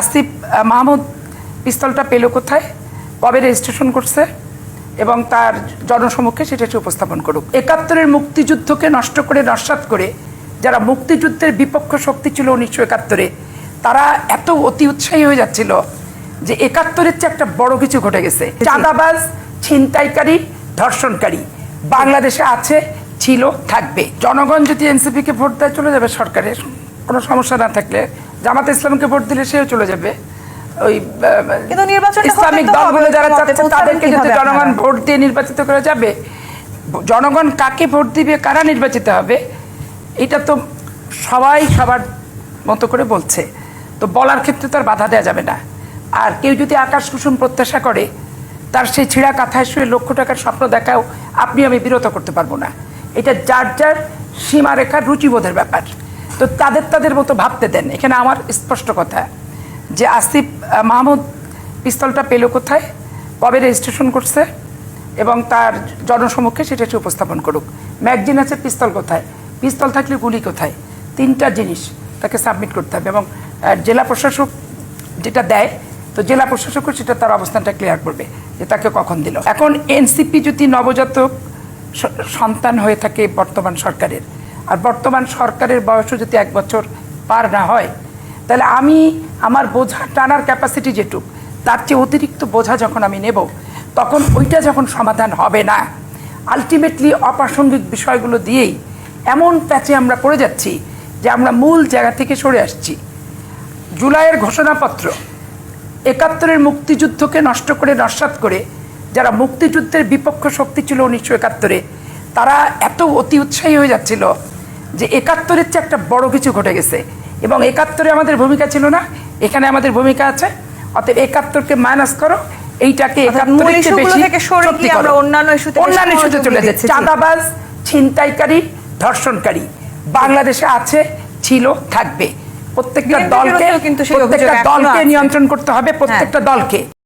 আসিফ মাহমুদ পিস্তলটা পেল কোথায়? কবে রেজিস্ট্রেশন করছে? এবং তার জনসমক্ষে সেটা একটু উপস্থাপন করুক। একাত্তরের মুক্তিযুদ্ধকে নষ্ট করে নস্বাত করে যারা মুক্তিযুদ্ধের বিপক্ষ শক্তি ছিল উনিশশো একাত্তরে তারা এত অতি উৎসাহী হয়ে যাচ্ছিল যে একাত্তরের চেয়ে একটা বড় কিছু ঘটে গেছে। চাঁদাবাজ ছিনতাইকারী ধর্ষণকারী বাংলাদেশে আছে ছিল থাকবে। জনগণ যদি এনসিপিকে ভোট দেয় চলে যাবে সরকারের। কোনো সমস্যা না থাকলে জামাত ইসলামকে ভোট দিলে সেও চলে যাবে। ওই কিন্তু ইসলামিক দলগুলো যারা চাচ্ছে তাদেরকে যদি জনগণ ভোট দিয়ে নির্বাচিত করা যাবে। জনগণ কাকে ভোট দিবে কারা নির্বাচিত হবে এটা তো সবাই সবার মতো করে বলছে। তো বলার ক্ষেত্রে তো আর বাধা দেওয়া যাবে না। আর কেউ যদি আকাশ কুসুম প্রত্যাশা করে তার সেই ছিঁড়া কাঁথায় শুয়ে লক্ষ টাকার স্বপ্ন দেখাও আপনি আমি বিরত করতে পারব না। এটা যার যার সীমারেখার রুচিবোধের ব্যাপার। তো তাদের তাদের মতো ভাবতে দেন। এখানে আমার স্পষ্ট কথা, যে আসিফ মাহমুদ পিস্তলটা পেল কোথায়? কবে রেজিস্ট্রেশন করছে? এবং তার জনসমক্ষে সেটা সে উপস্থাপন করুক। ম্যাগজিন আছে, পিস্তল কোথায়? পিস্তল থাকলে গুলি কোথায়? তিনটা জিনিস তাকে সাবমিট করতে হবে। এবং জেলা প্রশাসক যেটা দেয়, তো জেলা প্রশাসকও সেটা তার অবস্থানটা ক্লিয়ার করবে, যে তাকে কখন দিল। এখন এনসিপি যদি নবজাতক সন্তান হয়ে থাকে বর্তমান সরকারের আর বর্তমান সরকারের বয়সও যদি এক বছর পার না হয়, তাহলে আমি আমার বোঝা টানার ক্যাপাসিটি যেটুক, তার চেয়ে অতিরিক্ত বোঝা যখন আমি নেব, তখন ওইটা যখন সমাধান হবে না। আলটিমেটলি অপ্রাসঙ্গিক বিষয়গুলো দিয়েই এমন প্যাচে আমরা পড়ে যাচ্ছি যে আমরা মূল জায়গা থেকে সরে আসছি। জুলাইয়ের ঘোষণাপত্র একাত্তরের মুক্তিযুদ্ধকে নষ্ট করে নস্বাত করে যারা মুক্তিযুদ্ধের বিপক্ষ শক্তি ছিল উনিশশো একাত্তরে, তারা এত অতি উৎসাহী হয়ে যাচ্ছিল যে একাত্তরের চেয়ে একটা বড় কিছু ঘটে গেছে। এবং একাত্তরে আমাদের ভূমিকা ছিল না এখানে আমাদের ভূমিকা আছে। অতএব একাত্তরকে মাইনাস করো এইটাকে। অন্যান্য ইস্যুতে চলে যাচ্ছে। চাঁদাবাজ ছিনতাইকারী ধর্ষণকারী বাংলাদেশে আছে ছিল থাকবে। প্রত্যেকটা দলকে কিন্তু প্রত্যেকটা দলকে নিয়ন্ত্রণ করতে হবে প্রত্যেকটা দলকে।